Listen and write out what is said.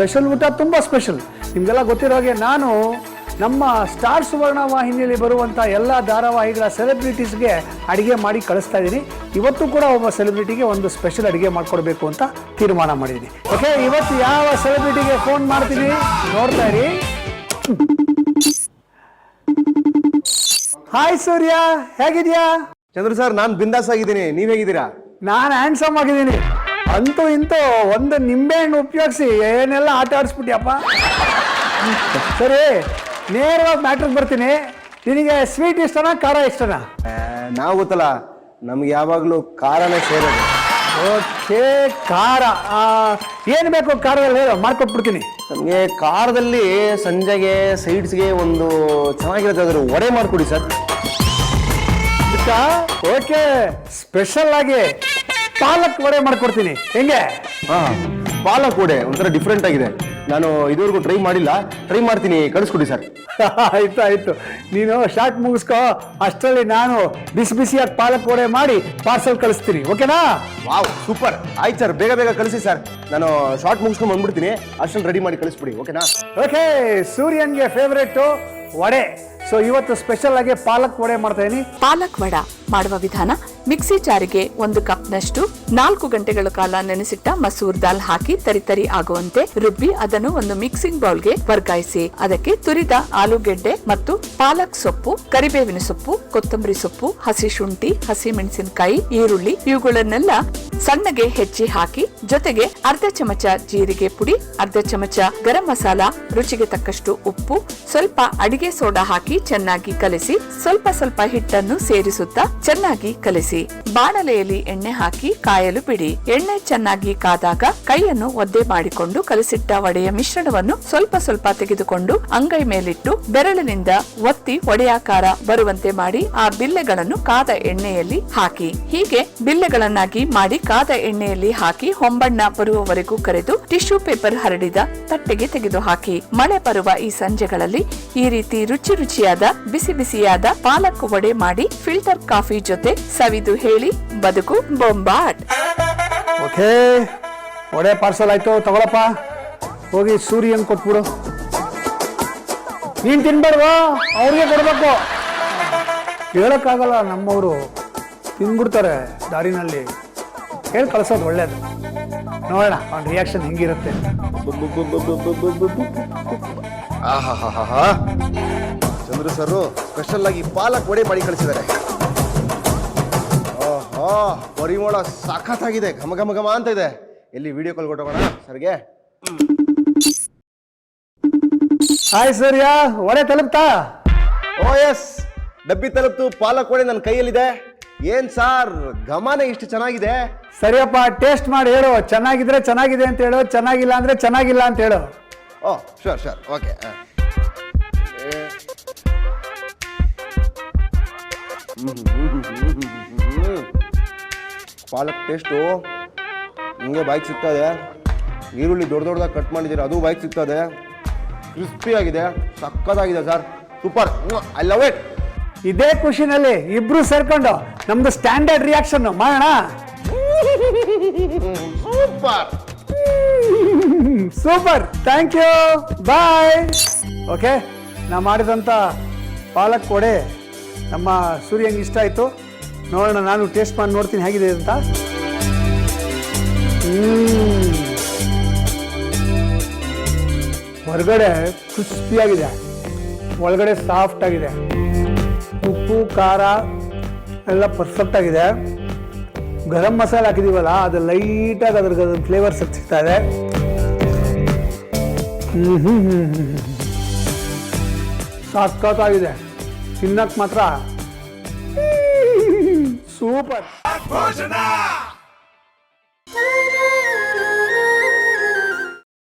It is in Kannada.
ಸ್ಪೆಷಲ್ ಊಟ ತುಂಬ ಸ್ಪೆಷಲ್. ನಿಮಗೆಲ್ಲ ಗೊತ್ತಿರೋ ಹಾಗೆ ನಾನು ನಮ್ಮ ಸ್ಟಾರ್ ಸುವರ್ಣ ವಾಹಿನಿಯಲ್ಲಿ ಬರುವಂಥ ಎಲ್ಲ ಧಾರಾವಾಹಿಗಳ ಸೆಲೆಬ್ರಿಟೀಸ್ಗೆ ಅಡುಗೆ ಮಾಡಿ ಕಳಿಸ್ತಾ ಇದ್ದೀನಿ ಇವತ್ತು ಕೂಡ ಒಬ್ಬ ಸೆಲೆಬ್ರಿಟಿಗೆ ಒಂದು ಸ್ಪೆಷಲ್ ಅಡುಗೆ ಮಾಡಿಕೊಡ್ಬೇಕು ಅಂತ ತೀರ್ಮಾನ ಮಾಡಿದ್ದೀನಿ ಓಕೆ ಇವತ್ತು ಯಾವ ಸೆಲೆಬ್ರಿಟಿಗೆ ಫೋನ್ ಮಾಡ್ತೀನಿ ನೋಡ್ತಾ ಇರಿ. ಹಾಯ್ ಸೂರ್ಯ. ಹೇಗಿದ್ಯಾ? ಚಂದ್ರ ಸರ್ ನಾನು ಬಿಂದಾಸ್ ಆಗಿದ್ದೀನಿ. ನೀವ್ ಹೇಗಿದ್ದೀರಾ? ನಾನು ಹ್ಯಾಂಡ್ಸಮ್ ಆಗಿದ್ದೀನಿ. ಅಂತೂ ಇಂತೂ ಒಂದು ನಿಂಬೆಹಣ್ಣು ಉಪಯೋಗಿಸಿ ಏನೆಲ್ಲ ಆಟ ಆಡಿಸ್ಬಿಟ್ಟಿಯಪ್ಪ? ಸರಿ ನೇರವಾಗಿ ಮ್ಯಾಟ್ರಿಗೆ ಬರ್ತೀನಿ. ನಿನಗೆ ಸ್ವೀಟ್ ಇಷ್ಟನಾ ಖಾರ ಇಷ್ಟನಾ? ನಾವು ಗೊತ್ತಲ್ಲ ನಮ್ಗೆ ಯಾವಾಗಲೂ ಖಾರನೇ ಸೇರೋದು ಓಕೆ ಖಾರ. ಏನು ಬೇಕು ಖಾರದಲ್ಲಿ ಹೇಳೋ ಮಾಡ್ಕೊಟ್ಬಿಡ್ತೀನಿ. ನಮಗೆ ಖಾರದಲ್ಲಿ ಸಂಜೆಗೆ ಸೈಡ್ಸ್ಗೆ ಒಂದು ಚೆನ್ನಾಗಿರುತ್ತೆ ಅದ್ರ ವಡೆ ಮಾಡಿಕೊಡಿ ಸರ್. ಓಕೆ ಸ್ಪೆಷಲ್ ಆಗಿ ಪಾಲಕ್ ವಡೆ ಮಾಡ್ಕೊಡ್ತೀನಿ. ಹೆಂಗೆ? ಹಾ ಪಾಲಕ್ ವಡೆ ಒಂಥರ ಡಿಫ್ರೆಂಟ್ ಆಗಿದೆ. ನಾನು ಇದುವರೆಗೂ ಟ್ರೈ ಮಾಡಿಲ್ಲ. ಟ್ರೈ ಮಾಡ್ತೀನಿ ಕಳಿಸ್ಕೊಡಿ ಸರ್ ಆಯ್ತು ಆಯ್ತು. ನೀನು ಶಾರ್ಟ್ ಮುಗಿಸ್ಕೋ. ಅಷ್ಟರಲ್ಲಿ ನಾನು ಬಿಸಿ ಬಿಸಿಯಾಗಿ ಪಾಲಕ್ ವಡೆ ಮಾಡಿ ಪಾರ್ಸಲ್ ಕಳಿಸ್ತೀನಿ. ಓಕೆನಾ ವಾವ್ ಸೂಪರ್ ಆಯ್ತು ಸರ್ ಬೇಗ ಬೇಗ ಕಳಿಸಿ ಸರ್ ನಾನು ಶಾರ್ಟ್ ಮುಗಿಸ್ಕೊಂಡು ಬಂದ್ಬಿಡ್ತೀನಿ. ಅಷ್ಟರಲ್ಲಿ ರೆಡಿ ಮಾಡಿ ಕಳಿಸ್ಬಿಡಿ ಓಕೆನಾ ಓಕೆ ಸೂರ್ಯನ್ಗೆ ಫೇವ್ರೇಟು ವಡೆ. ಸೊ ಇವತ್ತು ಸ್ಪೆಷಲ್ ಆಗಿ ಪಾಲಕ್ ವಡೆ ಮಾಡ್ತಾ ಇದೀನಿ. ಪಾಲಕ್ ವಡ ಮಾಡುವ ವಿಧಾನ ಮಿಕ್ಸಿ ಜಾರಿಗೆ ಒಂದು ಕಪ್ನಷ್ಟು ನಾಲ್ಕು ಗಂಟೆಗಳ ಕಾಲ ನೆನೆಸಿಟ್ಟ ಮಸೂರ್ ದಾಲ್ ಹಾಕಿ ತರಿತರಿ ಆಗುವಂತೆ ರುಬ್ಬಿ ಅದನ್ನು ಒಂದು ಮಿಕ್ಸಿಂಗ್ ಬೌಲ್ಗೆ ವರ್ಗಾಯಿಸಿ. ಅದಕ್ಕೆ ತುರಿದ ಆಲೂಗೆಡ್ಡೆ ಮತ್ತು ಪಾಲಕ್ ಸೊಪ್ಪು, ಕರಿಬೇವಿನ ಸೊಪ್ಪು, ಕೊತ್ತಂಬರಿ ಸೊಪ್ಪು, ಹಸಿ ಶುಂಠಿ, ಹಸಿ ಮೆಣಸಿನಕಾಯಿ, ಈರುಳ್ಳಿ ಇವುಗಳನ್ನೆಲ್ಲ ಸಣ್ಣಗೆ ಹೆಚ್ಚಿ ಹಾಕಿ, ಜೊತೆಗೆ ಅರ್ಧ ಚಮಚ ಜೀರಿಗೆ ಪುಡಿ, ಅರ್ಧ ಚಮಚ ಗರಂ ಮಸಾಲ, ರುಚಿಗೆ ತಕ್ಕಷ್ಟು ಉಪ್ಪು, ಸ್ವಲ್ಪ ಅಡಿಗೆ ಸೋಡಾ ಹಾಕಿ ಚೆನ್ನಾಗಿ ಕಲಸಿ, ಸ್ವಲ್ಪ ಸ್ವಲ್ಪ ಹಿಟ್ಟನ್ನು ಸೇರಿಸುತ್ತಾ ಚೆನ್ನಾಗಿ ಕಲಿಸಿ. ಬಾಣಲೆಯಲ್ಲಿ ಎಣ್ಣೆ ಹಾಕಿ ಕಾಯಲು ಬಿಡಿ. ಎಣ್ಣೆ ಚೆನ್ನಾಗಿ ಕಾದಾಗ ಕೈಯನ್ನು ಒದ್ದೆ ಮಾಡಿಕೊಂಡು ಕಲಸಿಟ್ಟ ವಡೆಯ ಮಿಶ್ರಣವನ್ನು ಸ್ವಲ್ಪ ಸ್ವಲ್ಪ ತೆಗೆದುಕೊಂಡು ಅಂಗೈ ಮೇಲಿಟ್ಟು ಬೆರಳಿನಿಂದ ಒತ್ತಿ ಒಡೆಯಾಕಾರ ಬರುವಂತೆ ಮಾಡಿ ಆ ಬಿಲ್ಲೆಗಳನ್ನು ಕಾದ ಎಣ್ಣೆಯಲ್ಲಿ ಹಾಕಿ. ಹೀಗೆ ಬಿಲ್ಲೆಗಳನ್ನಾಗಿ ಮಾಡಿ ಕಾದ ಎಣ್ಣೆಯಲ್ಲಿ ಹಾಕಿ ಹೊಂಬಣ್ಣ ಬರುವವರೆಗೂ ಕರೆದು ಟಿಶ್ಯೂ ಪೇಪರ್ ಹರಡಿದ ತಟ್ಟೆಗೆ ತೆಗೆದು ಹಾಕಿ ಮಳೆ ಬರುವ ಈ ಸಂಜೆಗಳಲ್ಲಿ ಈ ರೀತಿ ರುಚಿ ರುಚಿಯಾದ, ಬಿಸಿ ಬಿಸಿಯಾದ ಪಾಲಕ್ ವಡೆ ಮಾಡಿ ಫಿಲ್ಟರ್ ಕಾಫಿ ಜೊತೆ ಸವಿದು ಹೇಳಿ ಬದುಕು ಬೊಂಬಾಟ್. ಓಕೆ ವಡೆ ಪಾರ್ಸಲ್ ಆಯ್ತು ತಗೊಳಪ್ಪ. ಹೋಗಿ ಸೂರ್ಯನ್ ಕೊಟ್ಬಿಡು. ನೀನ್ ತಿನ್ಬೇಡ್ವಾ? ಅವ್ರಿಗೆ ಕೊಡ್ಬೇಕು. ಹೇಳಕ್ಕಾಗಲ್ಲ ನಮ್ಮವರು ತಿನ್ಬಿಡ್ತಾರೆ ದಾರಿನಲ್ಲಿ. ಹೇಳಿ ಕಳ್ಸೋದು ಒಳ್ಳೇದು. ನೋಡೋಣ ಅವ್ನ ರಿಯಾಕ್ಷನ್ ಹೆಂಗಿರುತ್ತೆ. ಆಹಾಹಾಹಾ. ಚಂದ್ರ ಸರ್ ಸ್ಪೆಷಲ್ ಆಗಿ ಪಾಲಕ್ ವಡೆ ಮಾಡಿ ಕಳಿಸಿದ್ದಾರೆ. ಪರಿಮಳ ಸಖತ್ತಾಗಿದೆ ಘಮ ಘಮ ಘಮ ಅಂತ ಇದೆ. ಎಲ್ಲಿ ವಿಡಿಯೋ ಕಾಲ್ ಕೊಟ್ಟೋಗೋಣ ಸರ್ಗೆ? ಹಾಯ್ ಸರ್ಯಾ ಒಡೆ ತಲುಪ್ತಾ? ಓ ಎಸ್ ಡಬ್ಬಿ ತಲುಪ್ತು ಪಾಲಕ್ ಒಡೆ ನನ್ನ ಕೈಯಲ್ಲಿದೆ. ಏನ್ ಸಾರ್ ಘಮನೆ ಇಷ್ಟು ಚೆನ್ನಾಗಿದೆ? ಸರಿಯಪ್ಪ ಟೇಸ್ಟ್ ಮಾಡಿ ಹೇಳು. ಚೆನ್ನಾಗಿದ್ರೆ ಚೆನ್ನಾಗಿದೆ ಅಂತ ಹೇಳು ಚೆನ್ನಾಗಿಲ್ಲ ಅಂದ್ರೆ ಚೆನ್ನಾಗಿಲ್ಲ ಅಂತ ಹೇಳು. ಓ ಶೋರ್ ಶೋರ್ ಓಕೆ ಪಾಲಕ್ ಟೇಸ್ಟು ಹಿಂಗೆ ಬೈಕ್ ಸಿಗ್ತದೆ. ಈರುಳ್ಳಿ ದೊಡ್ಡ ದೊಡ್ಡದಾಗಿ ಕಟ್ ಮಾಡಿದ್ದೀರಿ ಅದು ಬೈಕ್ ಸಿಗ್ತದೆ. ಕ್ರಿಸ್ಪಿ ಆಗಿದೆ ಸಕ್ಕತ್ತಾಗಿದೆ sir super I love it ಇದೇ ಖುಷಿನಲ್ಲಿ ಇಬ್ರು ಸೇರ್ಕೊಂಡು ನಮ್ದು ಸ್ಟ್ಯಾಂಡರ್ಡ್ ರಿಯಾಕ್ಷನ್ ಮಾಡೋಣ? Super super thank you bye okay ನಾ ಮಾಡಿದಂಥ ಪಾಲಕ್ ಕೊಡೆ ನಮ್ಮ ಸೂರ್ಯಂಗೆ ಇಷ್ಟ ಆಯಿತು. ನೋಡೋಣ, ನಾನು ಟೇಸ್ಟ್ ಮಾಡಿ ನೋಡ್ತೀನಿ ಹೇಗಿದೆ ಅಂತ. ಹೊರಗಡೆ ಕ್ರಿಸ್ಪಿಯಾಗಿದೆ ಒಳಗಡೆ ಸಾಫ್ಟ್ ಆಗಿದೆ. ಉಪ್ಪು, ಖಾರ ಎಲ್ಲ ಪರ್ಫೆಕ್ಟ್ ಆಗಿದೆ. ಗರಂ ಮಸಾಲೆ ಹಾಕಿದೀವಲ್ಲ, ಅದು ಲೈಟಾಗಿ ಆಗಿ ಅದ್ರ ಫ್ಲೇವರ್ ಸಿಗ್ತಾ ಇದೆ. ಸಾಕಾಗಿದೆ ತಿನ್ನಕ್ಕೆ ಮಾತ್ರ ಸೂಪರ್